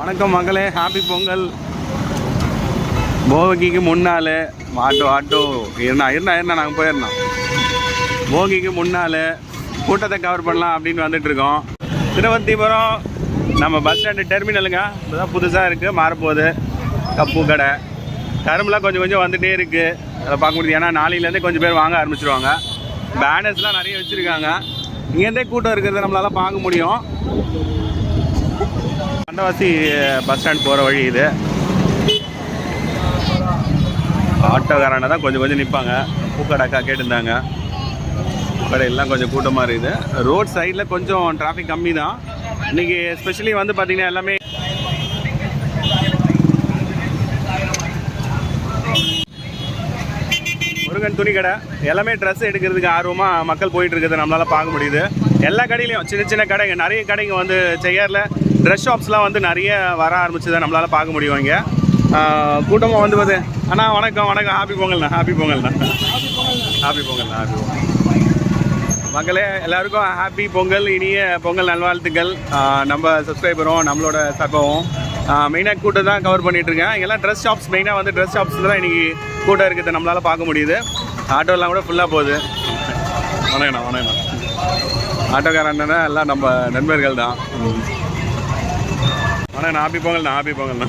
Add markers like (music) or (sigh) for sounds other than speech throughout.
வணக்கம் மகளே ஹாப்பி பொங்கல். போகிக்கு முன்னால் ஆட்டோ ஆட்டோ இருந்தா இருந்தா இருந்தா நாங்கள் போயிருந்தோம் போகிக்கு முன்னால் கூட்டத்தை கவர் பண்ணலாம் அப்படின்னு வந்துட்டுருக்கோம் திருவந்திபுரம் நம்ம பஸ் ஸ்டாண்டு டெர்மினலுங்க இப்போதான் புதுசாக இருக்குது மாறப்போகுது. கப்பு கடை. கரும்புலாம் கொஞ்சம் கொஞ்சம் வந்துகிட்டே இருக்குது அதை பார்க்க முடியுது. ஏன்னா நாளையிலேருந்தே கொஞ்சம் பேர் வாங்க ஆரம்பிச்சிருவாங்க. பேனர்ஸ்லாம் நிறைய வச்சுருக்காங்க. இங்கேருந்தே கூட்டம் இருக்கிறத நம்மளால் பார்க்க முடியும். அண்டவாசி பஸ் ஸ்டாண்ட் போகிற வழி இது. ஆட்டோக்காரனை தான் கொஞ்சம் கொஞ்சம் நிற்பாங்க பூக்கடாக்கா கேட்டிருந்தாங்க. கடையெல்லாம் கொஞ்சம் கூட்டமாக இருக்குது. ரோட் சைடில் கொஞ்சம் டிராஃபிக் கம்மி தான். இன்றைக்கி ஸ்பெஷலி வந்து பார்த்திங்கன்னா எல்லாமே முருகன் துணி கடை. எல்லாமே ட்ரெஸ் எடுக்கிறதுக்கு ஆர்வமாக மக்கள் போயிட்டு இருக்கிறத நம்மளால பார்க்க முடியுது. எல்லா கடையிலையும் சின்ன சின்ன கடைங்க. நிறைய கடைங்க வந்து செய்யறல ட்ரெஸ் ஷாப்ஸ்லாம் வந்து நிறைய வர ஆரம்பிச்சதை நம்மளால் பார்க்க முடியும் இங்கே. கூட்டமாக வந்து பார்த்து அண்ணா வணக்கம் வணக்கம். ஹாப்பி பொங்கல்ண்ணா ஹாப்பி பொங்கல்ண்ணா. ஹாப்பி பொங்கல்ண்ணா ஹாப்பி பொங்கல். மக்களே எல்லாருக்கும் ஹாப்பி பொங்கல் இனிய பொங்கல் நல்வாழ்த்துக்கள். நம்ம சப்ஸ்கிரைபரும் நம்மளோட சார்பாகவும் மெயினாக கூட்டம் தான் கவர் பண்ணிகிட்ருக்கேன் இங்கெல்லாம் ட்ரெஸ் ஷாப்ஸ் மெயினாக வந்து ட்ரெஸ் ஷாப்ஸில் தான் இன்னைக்கு கூட்டம் இருக்குது நம்மளால் பார்க்க முடியுது. ஆட்டோலாம் கூட ஃபுல்லாக போகுது. வணக்கண்ணா வணக்கண்ணா ஆட்டோக்காரண்ணா எல்லாம் நம்ம நண்பர்கள் தான். வணக்கண்ணா ஹாப்பி நான் ஹாப்பி பொங்கல்ண்ணா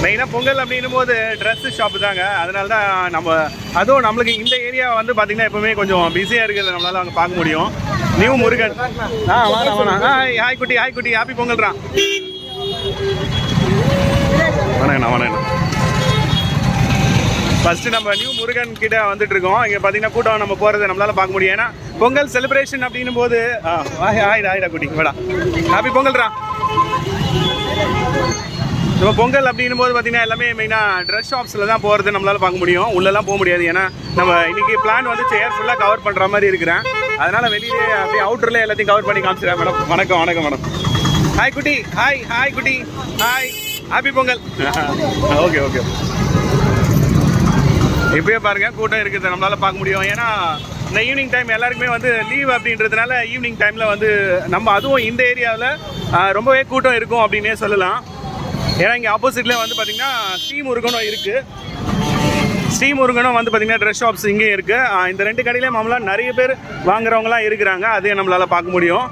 மெயினாக பொங்கல் அப்படின்னும் போது ட்ரெஸ்ஸு ஷாப்பு தாங்க அதனால தான் நம்ம அதுவும் நம்மளுக்கு இந்த ஏரியா வந்து பார்த்திங்கன்னா எப்போவுமே கொஞ்சம் பிஸியாக இருக்கிறத நம்மளால் அங்கே பார்க்க முடியும் நியூ முருகன் ஆ வாடா வாடா ஆ ஹாய் குட்டி ஹாய் குட்டி ஹாப்பி பொங்கல்றான் வணக்கண்ணா வணக்கண்ணா ஃபர்ஸ்ட் நம்ம நியூ முருகன் கிட்ட வந்துட்டு இருக்கோம் இங்கே பார்த்தீங்கன்னா கூட்டம் நம்ம போகிறத நம்மளால பார்க்க முடியும். ஏன்னா பொங்கல் செலிப்ரேஷன் அப்படின்னும் போது ஆ, ஹாய் குட்டி. வேடா. ஹாப்பி பொங்கல்ரா நம்ம பொங்கல் அப்படின்னும் போது பார்த்தீங்கன்னா எல்லாமே மெயினாக ட்ரெஸ் ஷாப்ஸில் தான் போகிறது நம்மளால பார்க்க முடியும். உள்ளெல்லாம் போக முடியாது. ஏன்னா நம்ம இன்னைக்கு பிளான் வந்து சேர் ஃபுல்லாக கவர் பண்ணுற மாதிரி இருக்கிறேன். அதனால் வெளியே அப்படியே அவுட்டரில் எல்லாத்தையும் கவர் பண்ணி காமிச்சிடுறேன் மேடம். வணக்கம் வணக்கம் மேடம். ஹாய் குட்டி. ஹாய் ஹாய் குட்டி. Hi happy Pongal. (laughs) Okay okay இப்பயே பாருங்க கூட்டம் இருக்குது. நம்மளால பார்க்க முடியும். ஏன்னா இந்த ஈவினிங் டைம் எல்லாருக்குமே வந்து லீவ் அப்படின்றதுனால ஈவினிங் டைமில் வந்து நம்ம அதுவும் இந்த ஏரியாவில் ரொம்பவே கூட்டம் இருக்கும் அப்படின்னே சொல்லலாம். ஏன்னா இங்கே ஆப்போசிட்ல வந்து பார்த்தீங்கன்னா ஸ்ரீ முருகனும் இருக்குது ஸ்ரீ முருகனும் வந்து பார்த்தீங்கன்னா ட்ரெஸ் ஷாப்ஸ் இங்கேயும் இருக்குது இந்த ரெண்டு கடையிலே மாமலாம் நிறைய பேர் வாங்குறவங்களாம் இருக்கிறாங்க. அதையும் நம்மளால பார்க்க முடியும்.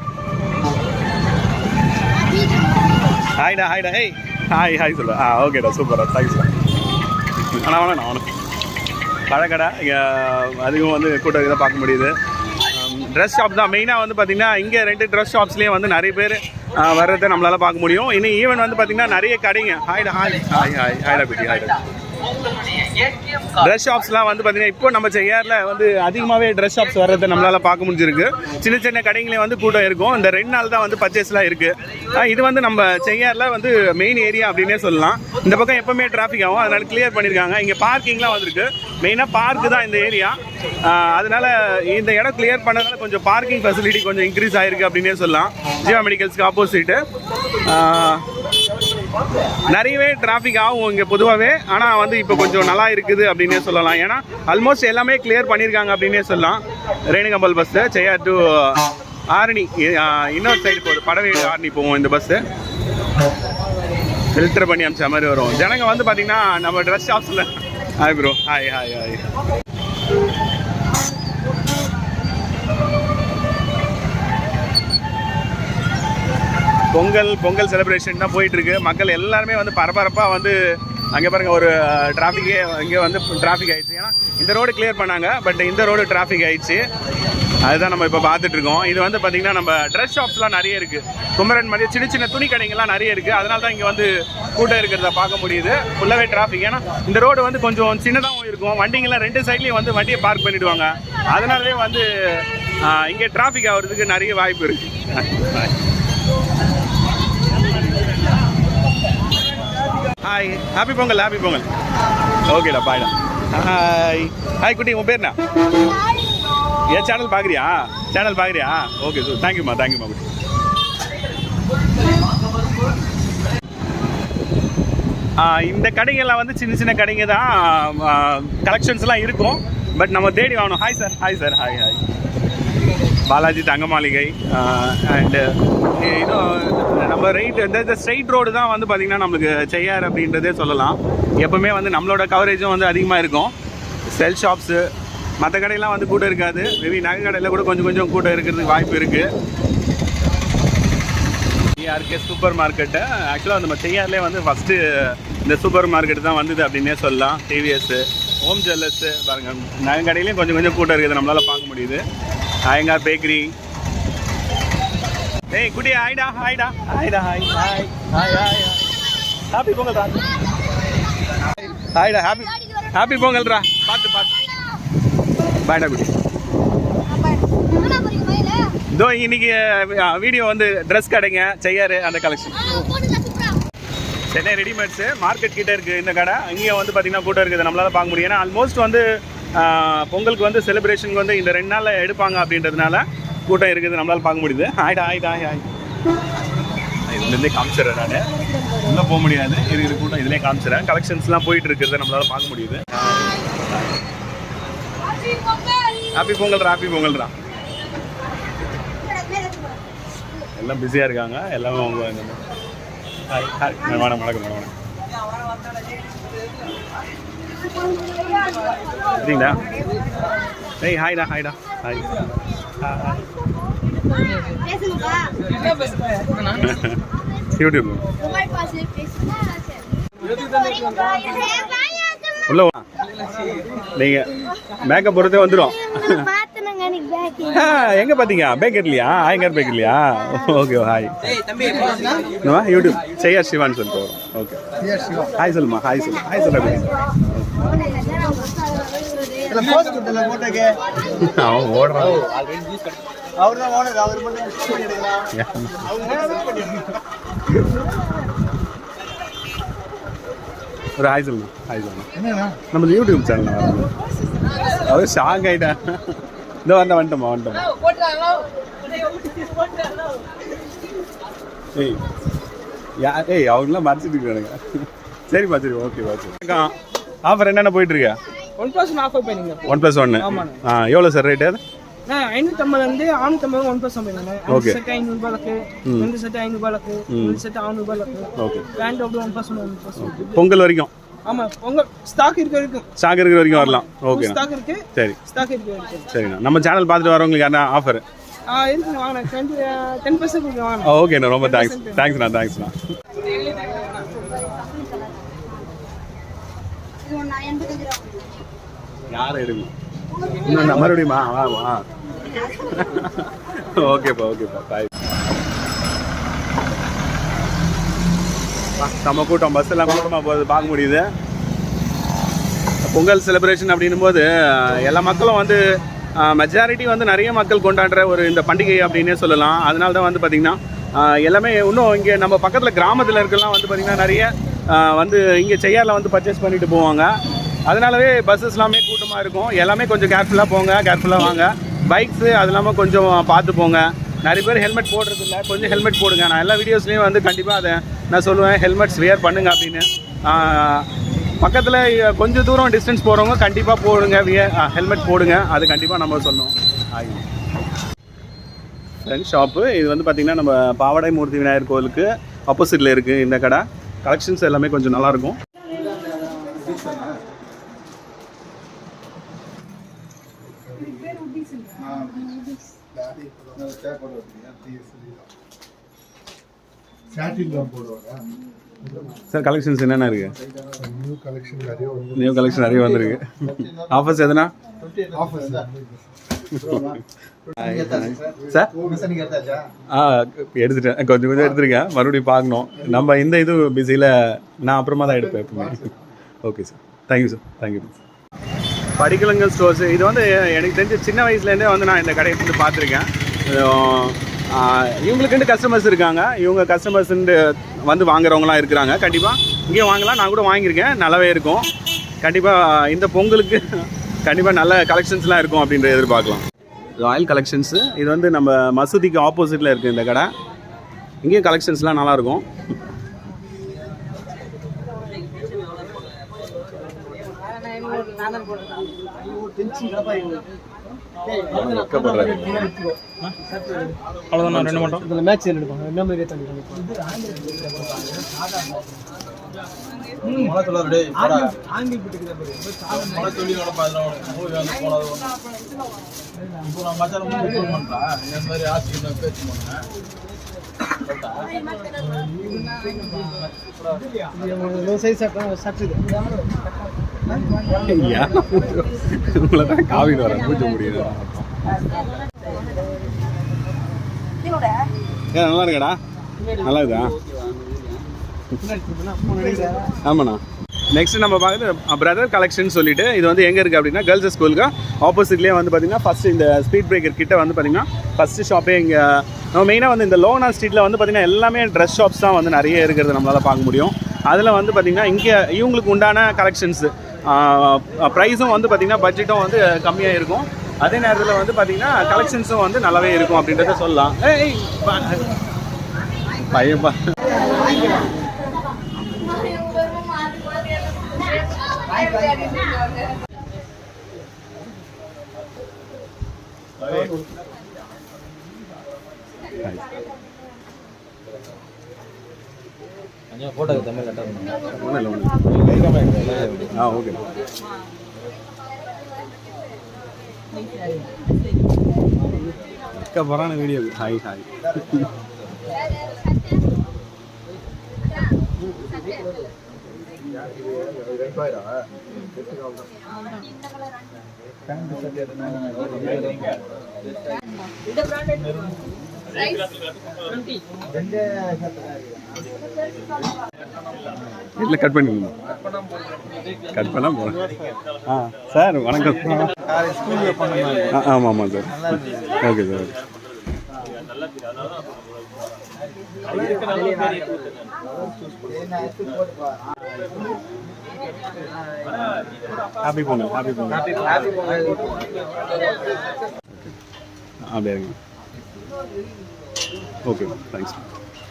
ஹாய்டா ஹாய்டா ஹேய் ஹாய் ஹாய் சொல்லு ஆ ஓகேடா சூப்பரா தேங்க்ஸ் ஆனால் வேணா நான் பழக்கடை இங்கே அதிகம் வந்து கூட்டம் இதை பார்க்க முடியுது ட்ரெஸ் ஷாப் தான் மெயினாக வந்து பார்த்திங்கன்னா இங்கே ரெண்டு ட்ரெஸ் ஷாப்ஸ்லேயே வந்து நிறைய பேர் வர்றதை நம்மளால் பார்க்க முடியும் இன்னும் ஈவன் வந்து பார்த்திங்கன்னா நிறைய கடைங்க ஹாய்டா ஹாய் ஹாய் ஹாய் ஹாய்டா குட்டி ஹாய்டா ட்ரெஸ் ஷாப்ஸ்லாம் வந்து பார்த்தீங்கன்னா இப்போ நம்ம செய்யாரில் வந்து அதிகமாகவே ட்ரெஸ் ஷாப்ஸ் வர்றதை நம்மளால் பார்க்க முடிஞ்சிருக்கு. சின்ன சின்ன கடைங்களே வந்து கூட்டம் இருக்கும். இந்த ரெண்டு நாள் தான் வந்து பர்ச்சேஸ்லாம் இருக்குது இது வந்து நம்ம செய்யாரில் வந்து மெயின் ஏரியா அப்படின்னே சொல்லலாம். இந்த பக்கம் எப்போவுமே டிராஃபிக் ஆகும். அதனால் கிளியர் பண்ணியிருக்காங்க இங்கே பார்க்கிங்லாம் வந்திருக்கு. மெயினாக பார்க்கு தான் இந்த ஏரியா அதனால இந்த இடம் கிளியர் பண்ணதால கொஞ்சம் பார்க்கிங் ஃபெசிலிட்டி கொஞ்சம் இன்க்ரீஸ் ஆகிருக்கு அப்படின்னே சொல்லலாம். ஜியா மெடிக்கல்ஸ்க்கு ஆப்போசிட்டு நிறையவே டிராஃபிக் ஆகும் இங்கே பொதுவாகவே ஆனால் வந்து இப்போ கொஞ்சம் நல்லா இருக்குது அப்படின்னே சொல்லலாம். ஏன்னா ஆல்மோஸ்ட் எல்லாமே கிளியர் பண்ணியிருக்காங்க அப்படின்னே சொல்லலாம். Renukambal bus Cheyyar to Arani. இன்னொரு சைடு போகுது படவேடு ஆரணி போவோம் இந்த பஸ்ஸு ஃபில்டர் பண்ணி அமிச்ச மாதிரி வரும். ஜனங்க வந்து பார்த்தீங்கன்னா நம்ம dress ஷாப்ஸில் hi bro hi hi hi Pongal Pongal celebration தான் போயிட்டுருக்கு. மக்கள் எல்லாருமே வந்து பரபரப்பாக வந்து அங்கே பாருங்கள் ஒரு டிராஃபிக்கே இங்கே வந்து டிராஃபிக் ஆயிடுச்சு. ஏன்னா இந்த ரோடு கிளியர் பண்ணாங்க பட் இந்த ரோடு டிராஃபிக் ஆயிடுச்சு. அதுதான் நம்ம இப்போ பார்த்துட்ருக்கோம் இது வந்து பார்த்திங்கன்னா நம்ம ட்ரெஸ் ஷாப்ஸ்லாம் நிறைய இருக்குது குமரன் மாதிரி சின்ன சின்ன துணி கடைங்கள்லாம் நிறைய இருக்குது அதனால தான் இங்கே வந்து கூட்டம் இருக்கிறத பார்க்க முடியுது. ஃபுல்லாகவே டிராஃபிக் ஏன்னா இந்த ரோடு வந்து கொஞ்சம் சின்னதாகவும் இருக்கும். வண்டிங்கெல்லாம் ரெண்டு சைட்லேயும் வந்து வண்டியை பார்க் பண்ணிவிடுவாங்க அதனாலே வந்து இங்கே டிராஃபிக் ஆகிறதுக்கு நிறைய வாய்ப்பு இருக்குது hi happy Pongal happy Pongal ஓகேடா பாய்டா ஹாய் ஹாய் குட்டி உன் பேர் என்ன? சேனல் பார்க்குறியா சேனல் பார்க்குறியா ஓகே சார் தேங்க்யூம்மா தேங்க்யூம்மா குட்டி. இந்த கடைகள்லாம் வந்து சின்ன சின்ன கடைங்க தான் கலெக்ஷன்ஸ்லாம் இருக்கும். பட் நம்ம தேடி வாங்கணும். Hi sir hi sir hi hi Balaji Thanga Maligai and இன்னும் நம்ம ரைட் இந்த இந்த ஸ்ட்ரைட் ரோடு தான் வந்து பார்த்திங்கன்னா நம்மளுக்கு செய்யார் அப்படின்றதே சொல்லலாம். எப்போவுமே வந்து நம்மளோட கவரேஜும் வந்து அதிகமாக இருக்கும். செல் ஷாப்ஸு மற்ற கடையெல்லாம் வந்து கூட்டம் இருக்காது. மேபி நகை கடையில் கூட கொஞ்சம் கொஞ்சம் கூட்டம் இருக்கிறதுக்கு வாய்ப்பு இருக்குது டிஆர்கே சூப்பர் மார்க்கெட்டு ஆக்சுவலாக நம்ம செய்யார்லேயே வந்து ஃபஸ்ட்டு இந்த சூப்பர் மார்க்கெட் தான் வந்தது அப்படின்னே சொல்லலாம். டிவிஎஸ்ஸு ஹோம் ஜுவல்லர்ஸு பாருங்க நகை கடையிலையும் கொஞ்சம் கொஞ்சம் கூட்டம் இருக்குது. நம்மளால் பார்க்க முடியுது. அயங்கார் பேக்கரி. ஏய் குட்டி ஹாய்டா ஹாய்டா. ஹாய்டா hi hi hi hi. Happy Pongal ரா ஹாய்டா ஹாப்பி ஹாப்பி பொங்கல்ரா. பார்த்து பார்த்து. பாய்டா குட்டி. இதோ இன்னைக்கு வீடியோ வந்து ட்ரெஸ் கடைங்க. செய்யாரு அந்த கலெக்ஷன் சென்னை ரெடிமேட்ஸு மார்க்கெட் கிட்ட இருக்குது இந்த கடை. இங்கே வந்து பார்த்தீங்கன்னா கூட்டம் இருக்குது. நம்மளால பார்க்க முடியும். ஏன்னா ஆல்மோஸ்ட் வந்து பொங்கலுக்கு வந்து செலிப்ரேஷனுக்கு வந்து இந்த ரெண்டு நாளில் எடுப்பாங்க அப்படின்றதுனால கூட்டம் இருக்குது நம்மளால பார்க்க முடியுது. ஆயிடா ஆயிடா ஆய் ஆய் இதுலேருந்தே காமிச்சிடுறேன் நான். உள்ளே போக முடியாது. இது இது கூட்டம் இதுலேயே காமிச்சிடுறேன். கலெக்ஷன்ஸ்லாம் போயிட்டு இருக்கிறத நம்மளால பார்க்க முடியுது. ஹாப்பி பொங்கல்ரா ஹாப்பி பொங்கல்ரா எல்லாம் பிஸியாக இருக்காங்க. எல்லாமே அவங்க வணக்கம் வணக்கம் வணக்கம். சரிங்களா? ஏய் ஹாய்டா ஹாய்டா ஹாய் யூடியூப். உள்ள வா. நீங்க மேக்கப் பொறுத்தே வந்துடும் எங்க பாத்தீங்க? பேக்கர்லையா ஆயங்கார் பேக்கர்லையா ஓகே ஹாய் யூடியூப். செய்யார் சிவான்னு சொல்லிட்டு வரும். ஓகே ஹாய் சொல்லுமா ஹாய் சொல்லு. ஹாய் சொல்ல. அவன் ஓடுறான். ஓனர் அவர் மட்டும். ஒரு ஹாய் சொல்லுமா ஹாய்? நம்ம யூடியூப் சேனல் வரணும். அவர் ஷாக் ஆயிட்டா. இந்த வந்த வந்துட்டோமா வந்துட்டோமா? ஏய் யா ஏய் அவங்களாம் மறைச்சிட்டு இருக்கானுங்க. சரிப்பா சரி ஓகேப்பா சரி ஆஃபர் என்னென்ன போயிட்டு இருக்கா ஒன் பிளஸ் ஆஃபர் பண்ணிங்க ஒன் ப்ளஸ் ஒன்று. ஆ எவ்வளோ சார் ரேட்டு அது? ஐநூற்றம்பது வந்து ஆனூற்றம்பது ஒன் பிளஸ் Okay. ரெண்டு செட் ஐநூறுபா இருக்கு ரெண்டு செட் ஐநூறுபா இருக்கு ரெண்டு செட் ஆறுநூறுபா இருக்கு ஓகே பேண்ட் அப்படி one plus one plus Pongal வரைக்கும்? ஆமா உங்க ஸ்டாக் இருக்க வரைக்கும். ஸ்டாக் இருக்கிற வரைக்கும் வரலாம். ஸ்டாக் இருக்கு. சரி. ஸ்டாக் இருக்க வரைக்கும். சரிண்ணா. நம்ம சேனல் பார்த்துட்டு வரவங்களுக்கு என்ன ஆஃபர் ஓகேண்ணா ரொம்ப தேங்க்ஸ் தேங்க்ஸ்ண்ணா தேங்க்ஸ்ண்ணா யாரும் இருங்க இன்னும் மறுபடியுமா வா வா ஓகேப்பா ஓகேப்பா பாய் நம்ம கூட்டம். பஸ் எல்லாம் கூட்டமாக போகுது பார்க்க முடியுது. பொங்கல் செலிப்ரேஷன் அப்படின்னும் போது எல்லா மக்களும் வந்து மெஜாரிட்டி வந்து நிறைய மக்கள் கொண்டாடுற ஒரு இந்த பண்டிகை அப்படின்னே சொல்லலாம். அதனால தான் வந்து பார்த்திங்கன்னா எல்லாமே இன்னும் இங்கே நம்ம பக்கத்தில் கிராமத்தில் இருக்கலாம் வந்து பார்த்திங்கன்னா நிறைய வந்து இங்கே செய்யாரில் வந்து பர்ச்சேஸ் பண்ணிட்டு போவாங்க. அதனாலவே பஸ்ஸஸ் எல்லாமே கூட்டமாக இருக்கும். எல்லாமே கொஞ்சம் கேர்ஃபுல்லாக போங்க கேர்ஃபுல்லாக வாங்க. பைக்ஸு அது இல்லாமல் கொஞ்சம் பார்த்து போங்க. நிறைய பேர் ஹெல்மெட் போடுறது இல்லை கொஞ்சம் ஹெல்மெட் போடுங்க. நான் எல்லா வீடியோஸ்லேயும் வந்து கண்டிப்பாக அதை நான் சொல்லுவேன். ஹெல்மெட்ஸ் வியர் பண்ணுங்க அப்படின்னு. பக்கத்தில் கொஞ்சம் தூரம் டிஸ்டன்ஸ் போகிறவங்க கண்டிப்பாக போடுங்க. ஹெல்மெட் போடுங்க. அது கண்டிப்பாக நம்ம சொல்லணும். ஃப்ரெண்ட் ஷாப்பு இது வந்து பார்த்திங்கன்னா நம்ம பாவடை மூர்த்தி விநாயகர் கோவிலுக்கு ஆப்போசிட்டில் இருக்குது இந்த கடை. கலெக்ஷன்ஸ் எல்லாமே கொஞ்சம் நல்லாயிருக்கும் சார் கலெக்ஷன்ஸ் என்னென்ன இருக்குது நியூ கலெக்ஷன் நிறைய நியூ கலெக்ஷன் நிறைய வந்திருக்கு. ஆஃபர்ஸ் எதுனா? ஆஃபர்ஸ் சார் ஆ எடுத்துட்டேன். கொஞ்சம் கொஞ்சம் எடுத்திருக்கேன். மறுபடியும் பார்க்கணும். நம்ம இந்த இது பிஸியில் நான் அப்புறமா தான் எடுப்பேன் எப்பவுமே. Okay sir thank you sir thank you படிக்கலங்கள் stores இது வந்து எனக்கு தெரிஞ்ச சின்ன வயசுலேருந்தே வந்து நான் இந்த கடையை வந்து பார்த்துருக்கேன். இவங்களுக்குண்டு கஸ்டமர்ஸ் இருக்காங்க. இவங்க கஸ்டமர்ஸ்ன்ட்டு வந்து வாங்குறவங்களாம் இருக்கிறாங்க. கண்டிப்பாக இங்கேயும் வாங்கலாம். நான் கூட வாங்கியிருக்கேன். நல்லாவே இருக்கும். கண்டிப்பாக இந்த பொங்கலுக்கு கண்டிப்பாக நல்ல கலெக்ஷன்ஸ்லாம் இருக்கும் அப்படின்ற எதிர்பார்க்கலாம். ராயல் கலெக்ஷன்ஸு இது வந்து நம்ம மசூதிக்கு ஆப்போசிட்டில் இருக்குது இந்த கடை. இங்கேயும் கலெக்ஷன்ஸ்லாம் நல்லாயிருக்கும். வெக்கப்படுறாரு அவ்வளோதான் ரெண்டு மட்டும். இதில் மேட்ச் எடுப்பாங்க. என்ன மாதிரி தண்ணி ஆங்கில் போட்டுக்கிறேன் சைஸ் சட்டு ஐயா. உங்களை தான் வரேன் பூஜை முடியுது. ஏ நல்லா இருக்கடா. நல்லா இருக்குதா ஆமாண்ணா. நெக்ஸ்ட் நம்ம பார்க்குறது பிரதர் கலெக்ஷன் சொல்லிட்டு இது வந்து எங்கே இருக்குது அப்படின்னா கேர்ள்ஸ் ஸ்கூலுக்கு ஆப்போசிட்லேயே வந்து பார்த்தீங்கன்னா ஃபஸ்ட்டு இந்த ஸ்பீட் பிரேக்கர் கிட்ட வந்து பார்த்தீங்கன்னா ஃபஸ்ட்டு ஷாப்பே இங்கே நம்ம மெயினாக வந்து இந்த லோனா ஸ்ட்ரீட்டில் வந்து பார்த்தீங்கன்னா எல்லாமே ட்ரெஸ் ஷாப்ஸ் தான் வந்து நிறைய இருக்கிறது நம்மளால் பார்க்க முடியும். அதில் வந்து பார்த்திங்கன்னா இங்கே இவங்களுக்கு உண்டான கலெக்ஷன்ஸு ப்ரைஸும் வந்து பார்த்திங்கன்னா பட்ஜெட்டும் வந்து கம்மியாக இருக்கும். அதே நேரத்தில் வந்து பார்த்திங்கன்னா கலெக்ஷன்ஸும் வந்து நல்லாவே இருக்கும் அப்படின்றத சொல்லலாம். ஏய் பா- பையன் பா ஒன்றும் இல்லை ஒன்றும் ஆ ஓகே அக்கா போகிறான வீடியோ ஹாய் ஹாய் இல்லை கட் பண்ணிக்கணும். கட் பண்ணால் போகிறேன் ஆ சார் வணக்கம். ஆ ஆமாம் ஆமாம் sir. Okay sir okay. Happy Pongal happy Pongal அப்படியே இருங்க ஓகே தேங்க்ஸ்